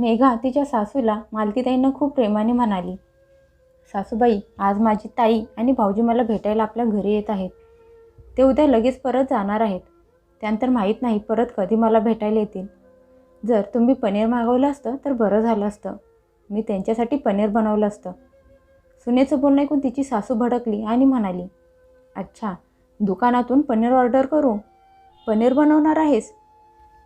मेघा तिच्या सासूला मालतीताईंना खूप प्रेमाने म्हणाली सासूबाई आज माझी ताई आणि भाऊजी मला भेटायला आपल्या घरी येत आहेत. ते उद्या लगेच परत जाणार आहेत. त्यानंतर माहीत नाही परत कधी मला भेटायला येतील. जर तुम्ही पनीर मागवलं असतं तर बरं झालं असतं. मी त्यांच्यासाठी पनीर बनवलं असतं. सुनेचं बोलणं ऐकून तिची सासू भडकली आणि म्हणाली अच्छा दुकानातून पनीर ऑर्डर करू? पनीर बनवणार आहेस?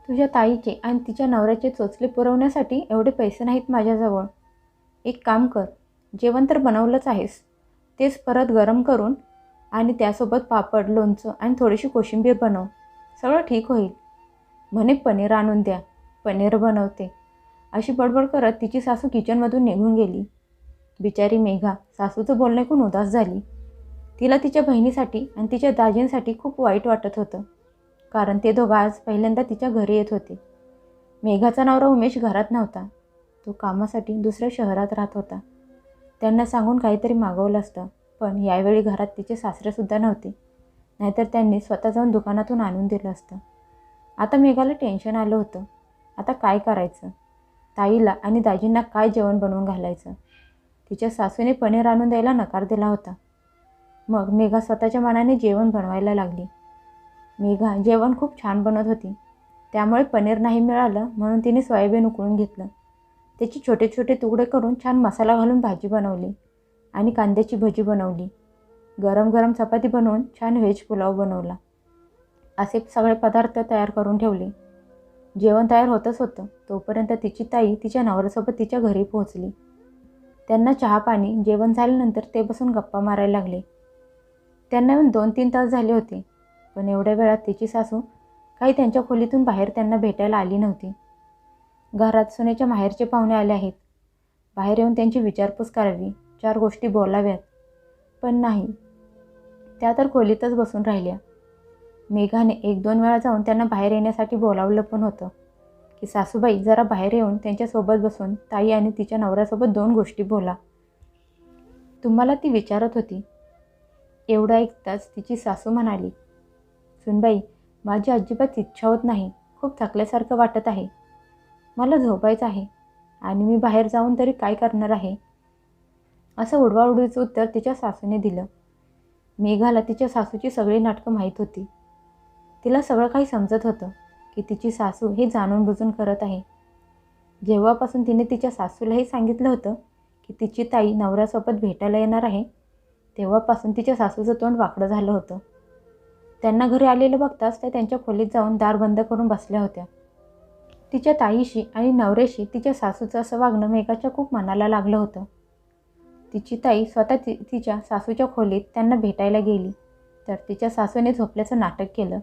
तुझ्या ताईचे आणि तिच्या नवऱ्याचे चोचले पुरवण्यासाठी एवढे पैसे नाहीत माझ्याजवळ. एक काम कर जेवण तर बनवलंच आहेस. तेच परत गरम करून आणि त्यासोबत पापड लोणचं आणि थोडीशी कोशिंबीर बनव. सगळं ठीक होईल. म्हणे पनीर आणून द्या. पनीर बनवते. अशी बडबड करत तिची सासू किचनमधून निघून गेली. बिचारी मेघा सासूचं बोलणं ऐकून उदास झाली. तिला तिच्या बहिणीसाठी आणि तिच्या दाजींसाठी खूप वाईट वाटत होतं. कारण ते दोघं आज पहिल्यांदा तिच्या घरी येत होते. मेघाचा नवरा उमेश घरात नव्हता. तो कामासाठी दुसऱ्या शहरात राहत होता. त्यांना सांगून काहीतरी मागवलं असतं पण यावेळी घरात तिचे सासरेसुद्धा नव्हते. नाहीतर त्यांनी स्वतः जाऊन दुकानातून आणून दिलं असतं. आता मेघाला टेन्शन आलं होतं. आता काय करायचं? ताईला आणि दाजींना काय जेवण बनवून घालायचं? तिच्या सासूने पनीर आणून द्यायला नकार दिला होता. मग मेघा स्वतःच्या मनाने जेवण बनवायला लागली. मेघा जेवण खूप छान बनवत होती. त्यामुळे पनीर नाही मिळालं म्हणून तिने सोयाबीन उकळून घेतलं. त्याचे छोटे छोटे तुकडे करून छान मसाला घालून भाजी बनवली आणि कांद्याची भजी बनवली. गरम गरम चपाती बनवून छान व्हेज पुलाव बनवला. असे सगळे पदार्थ तयार करून ठेवले. जेवण तयार होतच होतं. तोपर्यंत तिची ताई तिच्या नवऱ्यासोबत तिच्या घरी पोहोचली. त्यांना चहा पाणी जेवण झाल्यानंतर ते बसून गप्पा मारायला लागले. त्यांना येऊन दोन तीन तास झाले होते. पण एवढ्या वेळात तिची सासू काही त्यांच्या खोलीतून बाहेर त्यांना भेटायला आली नव्हती. घरात सुनेच्या माहेरचे पाहुणे आले आहेत. बाहेर येऊन त्यांची विचारपूस करावी चार गोष्टी बोलाव्यात. पण नाही त्या तर खोलीतच बसून राहिल्या. मेघाने एक दोन वेळा जाऊन त्यांना बाहेर येण्यासाठी बोलावलं पण होतं की सासूबाई जरा बाहेर येऊन त्यांच्यासोबत बसून ताई आणि तिच्या नवऱ्यासोबत दोन गोष्टी बोला. तुम्हाला ती विचारत होती. एवढं ऐकताच तिची सासू म्हणाली सुनबाई माझी अजिबात इच्छा होत नाही. खूप थकल्यासारखं वाटत आहे. मला झोपायचं आहे. आणि मी बाहेर जाऊन तरी काय करणार आहे? असं उडवाउडवीचं उत्तर तिच्या सासूने दिलं. मेघाला तिच्या सासूची सगळी नाटकं माहीत होती. तिला सगळं काही समजत होतं की तिची सासू हे जाणून बुजून करत आहे. जेव्हापासून तिने तिच्या सासूला हे सांगितलं होतं की तिची ताई नवऱ्यासोबत भेटायला येणार आहे तेव्हापासून तिच्या सासूचं तोंड वाकडं झालं होतं. त्यांना घरी आलेलं बघताच त्या त्यांच्या खोलीत जाऊन दार बंद करून बसल्या होत्या. तिच्या ताईशी आणि नवऱ्याशी तिच्या सासूचं असं वागणं मेघाच्या खूप मनाला लागलं होतं. तिची ताई स्वतः ति तिच्या सासूच्या खोलीत त्यांना भेटायला गेली. तर तिच्या सासूने झोपल्याचं नाटक केलं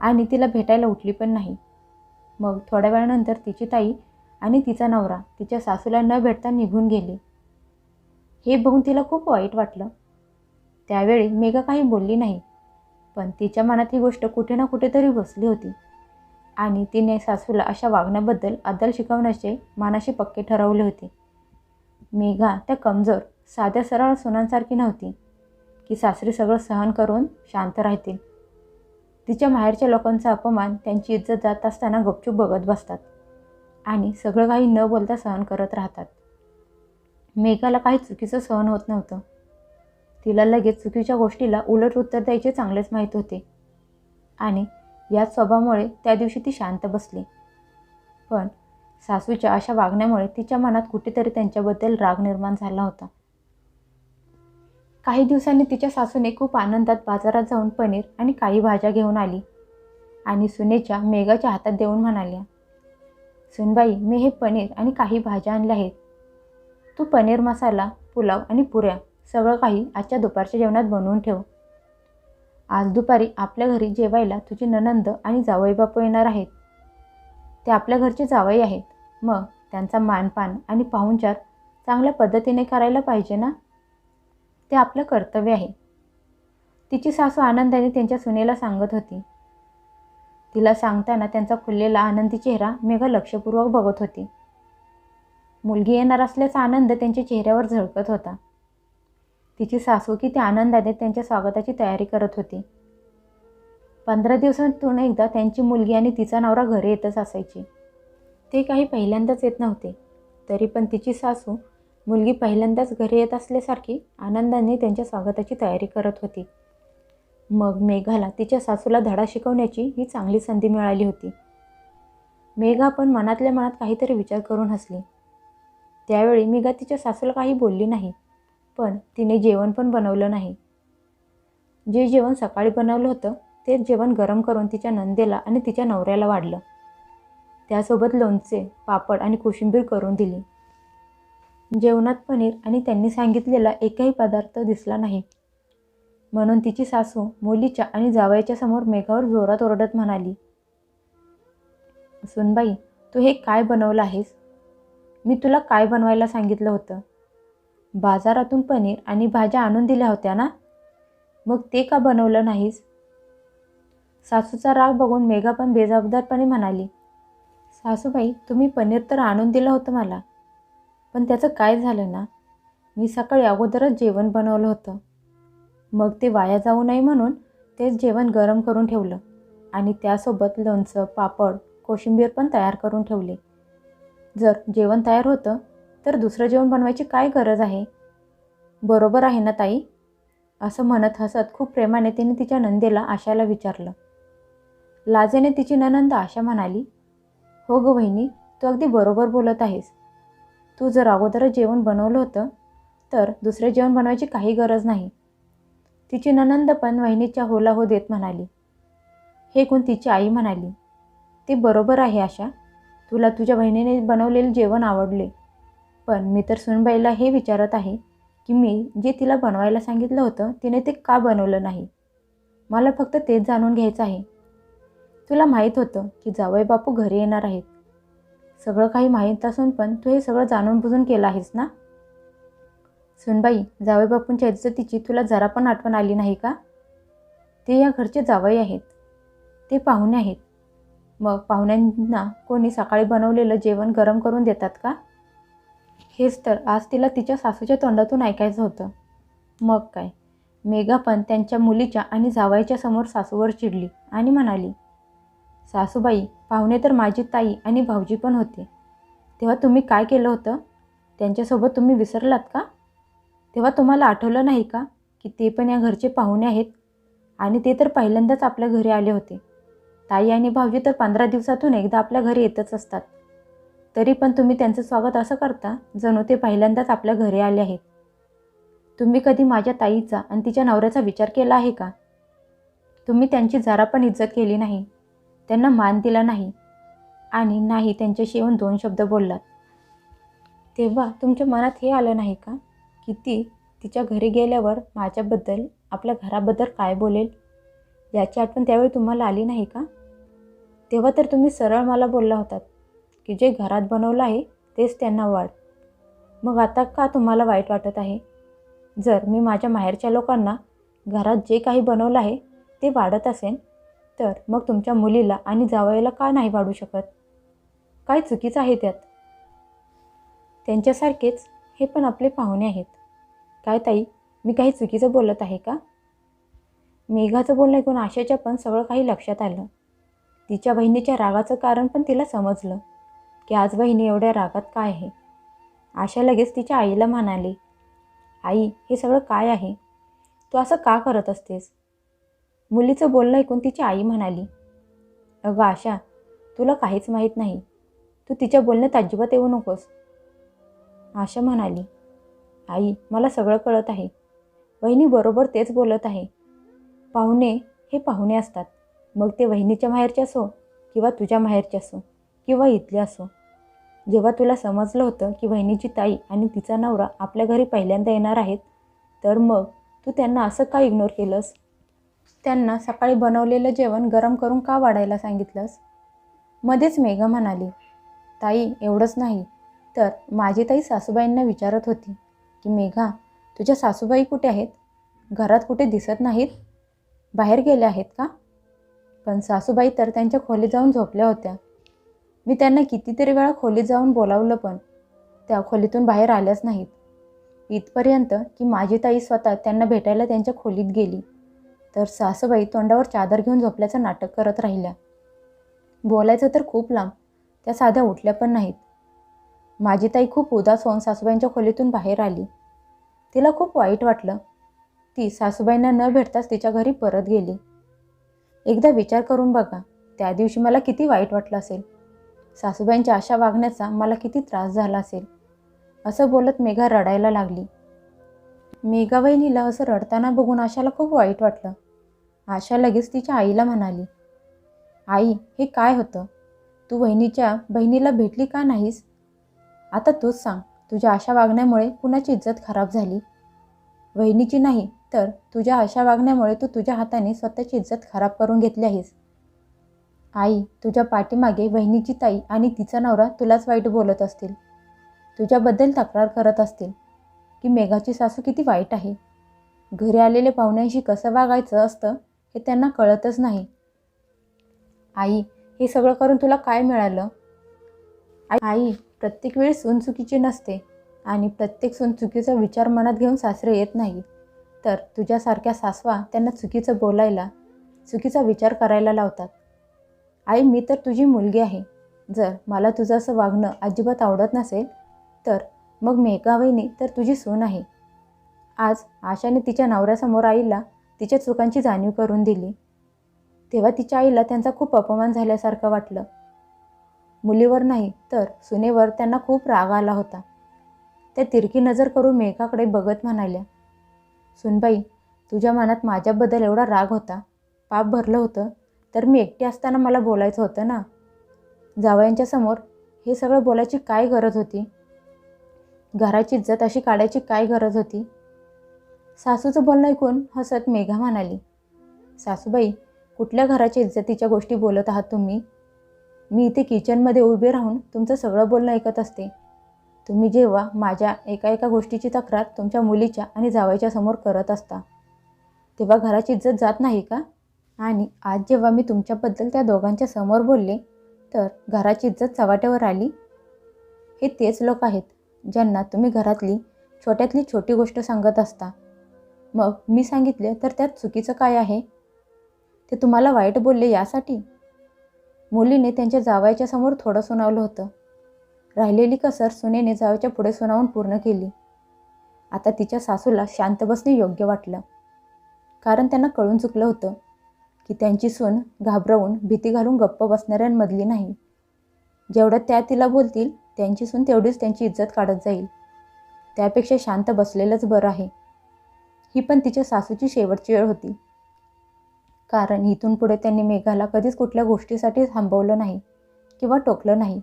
आणि तिला भेटायला उठली पण नाही. मग थोड्या वेळानंतर तिची ताई आणि तिचा नवरा तिच्या सासूला न भेटता निघून गेले. हे बघून तिला खूप वाईट वाटलं. त्यावेळी मेघा काही बोलली नाही. पण तिच्या मनात ही गोष्ट कुठे ना कुठेतरी बसली होती. आणि तिने सासूला अशा वागण्याबद्दल अद्दल शिकवण्याचे मानाशी पक्के ठरवले होते. मेघा त्या कमजोर साध्या सरळ सुनांसारखी नव्हती. की सासरी सगळं सहन करून शांत राहतील. तिच्या माहेरच्या लोकांचा अपमान त्यांची इज्जत जात असताना गपचूप बघत बसतात. आणि सगळं काही न बोलता सहन करत राहतात. मेघाला काही चुकीचं सहन होत नव्हतं. तिला लगेच चुकीच्या गोष्टीला उलट उत्तर द्यायचे चांगलेच माहीत होते. आणि याच स्वभावामुळे त्या दिवशी ती शांत बसली. पण सासूच्या अशा वागण्यामुळे तिच्या मनात कुठेतरी त्यांच्याबद्दल राग निर्माण झाला होता. काही दिवसांनी तिच्या सासूने खूप आनंदात बाजारात जाऊन पनीर आणि काही भाज्या घेऊन आली आणि सुनेच्या मेघाच्या हातात देऊन म्हणाल्या सुनबाई मी हे पनीर आणि काही भाज्या आणल्या आहेत. तू पनीर मसाला पुलाव आणि पुऱ्या सगळं काही आजच्या दुपारच्या जेवणात बनवून ठेव. आज दुपारी आपल्या घरी जेवायला तुझी ननंद आणि जावई बापू येणार आहेत. ते आपल्या घरचे जावई आहेत. मग त्यांचा मानपान आणि पाहुणचार चांगल्या पद्धतीने करायला पाहिजे ना? ते आपलं कर्तव्य आहे. तिची सासू आनंदाने त्यांच्या सुनेला सांगत होती. तिला सांगताना त्यांचा खुललेला आनंदी चेहरा मेघा लक्षपूर्वक बघत होती. मुलगी येणार असल्याचा आनंद त्यांच्या चेहऱ्यावर झळकत होता. तिची सासू किती आनंदाने त्यांच्या स्वागताची तयारी करत होती. पंधरा दिवसातून एकदा त्यांची मुलगी आणि तिचा नवरा घरी येतच असायची. ते काही पहिल्यांदाच येत नव्हते. तरी पण तिची सासू मुलगी पहिल्यांदाच घरी येत असल्यासारखी आनंदाने त्यांच्या स्वागताची तयारी करत होती. मग मेघाला तिच्या सासूला धडा शिकवण्याची ही चांगली संधी मिळाली होती. मेघा पण मनातल्या मनात काहीतरी विचार करून हसली. त्यावेळी मेघा तिच्या सासूला काही बोलली नाही. पण तिने जेवण पण बनवलं नाही. जे जेवण सकाळी बनवलं होतं तेच जेवण गरम करून तिच्या नंदेला आणि तिच्या नवऱ्याला वाढलं. त्यासोबत लोणचे पापड आणि कोशिंबीर करून दिली. जेवणात पनीर आणि त्यांनी सांगितलेला एकही पदार्थ दिसला नाही. म्हणून तिची सासू मुलीच्या आणि जावयाच्या समोर मेघावर जोरात ओरडत म्हणाली सुनबाई तू हे काय बनवलं आहेस? मी तुला काय बनवायला सांगितलं होतं? बाजारातून पनीर आणि भाज्या आणून दिल्या होत्या ना? मग ते का बनवलं नाहीस? सासूचा राग बघून मेघा पण बेजबाबदारपणे म्हणाली सासूबाई तुम्ही पनीर तर आणून दिलं होतं मला पण त्याचं काय झालं ना? मी सकाळी अगोदरच जेवण बनवलं होतं. मग ते वाया जाऊ नये म्हणून तेच जेवण गरम करून ठेवलं आणि त्यासोबत लोणचं पापड कोशिंबीर पण तयार करून ठेवले. जर जेवण तयार होतं तर दुसरं जेवण बनवायची काय गरज आहे? बरोबर आहे ना ताई? असं म्हणत हसत खूप प्रेमाने तिने तिच्या नंदेला आशाला विचारलं. लाजेने तिची ननंद आशा म्हणाली हो गं वहिनी तू अगदी बरोबर बोलत आहेस. तू जर अगोदरच जेवण बनवलं होतं तर दुसरे जेवण बनवायची काही गरज नाही. तिची ननंद पण वहिनीच्या होला हो देत म्हणाली. हे कोण तिची आई म्हणाली? ते बरोबर आहे आशा. तुला तुझ्या बहिणीने बनवलेले जेवण आवडले. पण मी तर सुनबाईला हे विचारत आहे की मी जे तिला बनवायला सांगितलं होतं तिने ते का बनवलं नाही? मला फक्त तेच जाणून घ्यायचं आहे. तुला माहीत होतं की जावई बापू घरी येणार आहेत. सगळं काही माहीत असून पण तू हे सगळं जाणून बुजून केलं आहेस ना? सुनबाई जावई बापूंच्या इज्जतीची तुला जरा पण आठवण आली नाही का? ते या घरचे जावई आहेत. ते पाहुणे आहेत. मग पाहुण्यांना कोणी सकाळी बनवलेलं जेवण गरम करून देतात का? हेच तर आज तिला तिच्या सासूच्या तोंडातून ऐकायचं होतं. मग काय? मेघा पण त्यांच्या मुलीच्या आणि जावयाच्या समोर सासूवर चिडली आणि म्हणाली सासूबाई पाहुणे तर माझी ताई आणि भाऊजी पण होते. तेव्हा तुम्ही काय केलं होतं? त्यांच्यासोबत तुम्ही विसरलात का? तेव्हा तुम्हाला आठवलं नाही का की ते पण या घरचे पाहुणे आहेत आणि ते तर पहिल्यांदाच आपल्या घरी आले होते. ताई आणि भाऊजी तर पंधरा दिवसातून एकदा आपल्या घरी येतच असतात. तरी पण तुम्ही त्यांचं स्वागत असं करता जणू ते पहिल्यांदाच आपल्या घरी आले आहेत. तुम्ही कधी माझ्या ताईचा आणि तिच्या नवऱ्याचा विचार केला आहे का? तुम्ही त्यांची जरा पण इज्जत केली नाही. त्यांना मान दिला नाही. आणि नाही त्यांच्याशी येऊन दोन शब्द बोललात. तेव्हा तुमच्या मनात हे आलं नाही का की ती तिच्या घरी गेल्यावर माझ्याबद्दल आपल्या घराबद्दल काय बोलेल? याची आठवण त्यावेळी तुम्हाला आली नाही का? तेव्हा तर तुम्ही सरळ मला बोलला होतात. की जे घरात बनवलं आहे तेच त्यांना वाढ. मग आता का तुम्हाला वाईट वाटत आहे? जर मी माझ्या माहेरच्या लोकांना घरात जे काही बनवलं आहे ते वाढत असेल तर मग तुमच्या मुलीला आणि जावयाला का नाही वाढू शकत? काय चुकीचं आहे त्यात? त्यांच्यासारखेच हे पण आपले पाहुणे आहेत. काय ताई मी काही चुकीचं बोलत आहे का? मेघाचं बोलणं ऐकून आशाच्या पण सगळं काही लक्षात आलं. तिच्या बहिणीच्या रागाचं कारण पण तिला समजलं. की आज बहिणी एवढ्या रागात काय आहे? आशा लगेच तिच्या आईला म्हणाली आई हे सगळं काय आहे? तू असं का करत असतेस? मुलीचं बोलणं ऐकून तिची आई म्हणाली अगं आशा तुला काहीच माहीत नाही. तू तिच्या बोलण्यात अजिबात येऊ नकोस. आशा म्हणाली आई मला सगळं कळत आहे. वहिनी बरोबर तेच बोलत आहे. पाहुणे हे पाहुणे असतात. मग ते वहिनीच्या माहेरचे असो किंवा तुझ्या माहेरचे असो किंवा इथले असो. जेव्हा तुला समजलं होतं की बहिणीची ताई आणि तिचा नवरा आपल्या घरी पहिल्यांदा येणार आहेत तर मग तू त्यांना असं का इग्नोर केलंस? त्यांना सकाळी बनवलेलं जेवण गरम करून का वाढायला सांगितलंस? मध्येच मेघा म्हणाली ताई एवढंच नाही. तर माझी ताई सासूबाईंना विचारत होती की मेघा तुझ्या सासूबाई कुठे आहेत? घरात कुठे दिसत नाहीत? बाहेर गेल्या आहेत का? पण सासूबाई तर त्यांच्या खोलीत जाऊन झोपल्या होत्या. मी त्यांना कितीतरी वेळा खोलीत जाऊन बोलावलं पण त्या खोलीतून बाहेर आल्याच नाहीत. इथपर्यंत की माझी ताई स्वतः त्यांना भेटायला त्यांच्या खोलीत गेली. तर सासूबाई तोंडावर चादर घेऊन झोपल्याचं नाटक करत राहिल्या. बोलायचं तर खूप लांब त्या साध्या उठल्या पण नाहीत. माझी ताई खूप उदास होऊन सासूबाईंच्या खोलीतून बाहेर आली. तिला खूप वाईट वाटलं. ती सासूबाईंना न भेटताच तिच्या घरी परत गेली. एकदा विचार करून बघा त्या दिवशी मला किती वाईट वाटलं असेल. सासूबाईंच्या अशा वागण्याचा मला किती त्रास झाला असेल. असं बोलत मेघा रडायला लागली. मेघावहिनीला असं रडताना बघून आशाला खूप वाईट वाटलं. आशा लगेच तिच्या आईला म्हणाली आई हे काय होतं? तू वहिनीच्या बहिणीला भेटली का नाहीस? आता तूच सांग तुझ्या अशा वागण्यामुळे कुणाची इज्जत खराब झाली? वहिनीची नाही तर तुझ्या अशा वागण्यामुळे तू तुझ्या हाताने स्वतःची इज्जत खराब करून घेतली आहेस. आई तुझ्या पाठीमागे वहिनीची ताई आणि तिचा नवरा तुलाच वाईट बोलत असतील. तुझ्याबद्दल तक्रार करत असतील की मेघाची सासू किती वाईट आहे. घरी आलेल्या पाहुण्यांशी कसं वागायचं असतं हे त्यांना कळतच नाही. आई हे सगळं करून तुला काय मिळालं? आई- आई प्रत्येक वेळी सून चुकीची नसते आणि प्रत्येक सून चुकीचा विचार मनात घेऊन सासरे येत नाही. तर तुझ्यासारख्या सासवा त्यांना चुकीचं बोलायला चुकीचा विचार करायला लावतात. आई मी तर तुझी मुलगी आहे. जर मला तुझं असं वागणं अजिबात आवडत नसेल तर मग मेघावईनी तर तुझी सून आहे. आज आशाने तिच्या नवऱ्यासमोर आईला तिच्या चुकांची जाणीव करून दिली. तेव्हा तिच्या आईला त्यांचा खूप अपमान झाल्यासारखं वाटलं. मुलीवर नाही तर सुनेवर त्यांना खूप राग आला होता. त्या तिरकी नजर करून मेघाकडे बघत म्हणाल्या सुनबाई तुझ्या मनात माझ्याबद्दल एवढा राग होता. पाप भरलं होतं. तर मी एकटी असताना मला बोलायचं होतं ना. जावयांच्या समोर हे सगळं बोलायची काय गरज होती? घराची इज्जत अशी काढायची काय गरज होती? सासूचं बोलणं ऐकून हसत मेघा म्हणाली सासूबाई कुठल्या घराच्या इज्जतीच्या गोष्टी बोलत आहात तुम्ही? मी इथे किचनमध्ये उभे राहून तुमचं सगळं बोलणं ऐकत असते. तुम्ही जेव्हा माझ्या एका एका गोष्टीची तक्रार तुमच्या मुलीच्या आणि जावयाच्या समोर करत असता तेव्हा घराची इज्जत जात नाही का? आणि आज जेव्हा मी तुमच्याबद्दल त्या दोघांच्या समोर बोलले तर घराची इज्जत चव्हाट्यावर आली. हे तेच लोक आहेत ज्यांना तुम्ही घरातली छोट्यातली छोटी गोष्ट सांगत असता. मग मी सांगितले तर त्यात चुकीचं काय आहे? ते तुम्हाला वाईट बोलले यासाठी? मुलीने त्यांच्या जावयाच्या समोर थोडं सुनावलं होतं. राहिलेली कसर सुनेने जावयाच्या पुढे सुनावून पूर्ण केली. आता तिच्या सासूला शांत बसणे योग्य वाटलं. कारण त्यांना कळून चुकलं होतं. की त्यांची सून घाबरवून भीती घालून गप्प बसणाऱ्यांमधली नाही. जेवढं त्या तिला बोलतील त्यांची सून तेवढीच त्यांची इज्जत काढत जाईल. त्यापेक्षा शांत बसलेलंच बरं आहे. ही पण तिच्या सासूची शेवटची वेळ होती. कारण इथून पुढे त्यांनी मेघाला कधीच कुठल्या गोष्टीसाठी थांबवलं नाही किंवा टोकलं नाही.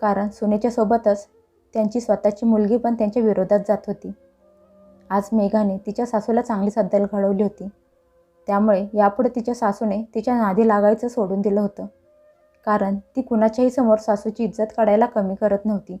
कारण सुनेच्या सोबतच त्यांची स्वतःची मुलगी पण त्यांच्या विरोधात जात होती. आज मेघाने तिच्या सासूला चांगली सद्दल घडवली होती. त्यामुळे यापुढे तिच्या सासूने तिच्या नादी लागायचं सोडून दिलं होतं. कारण ती कुणाच्याही समोर सासूची इज्जत काढायला कमी करत नव्हती.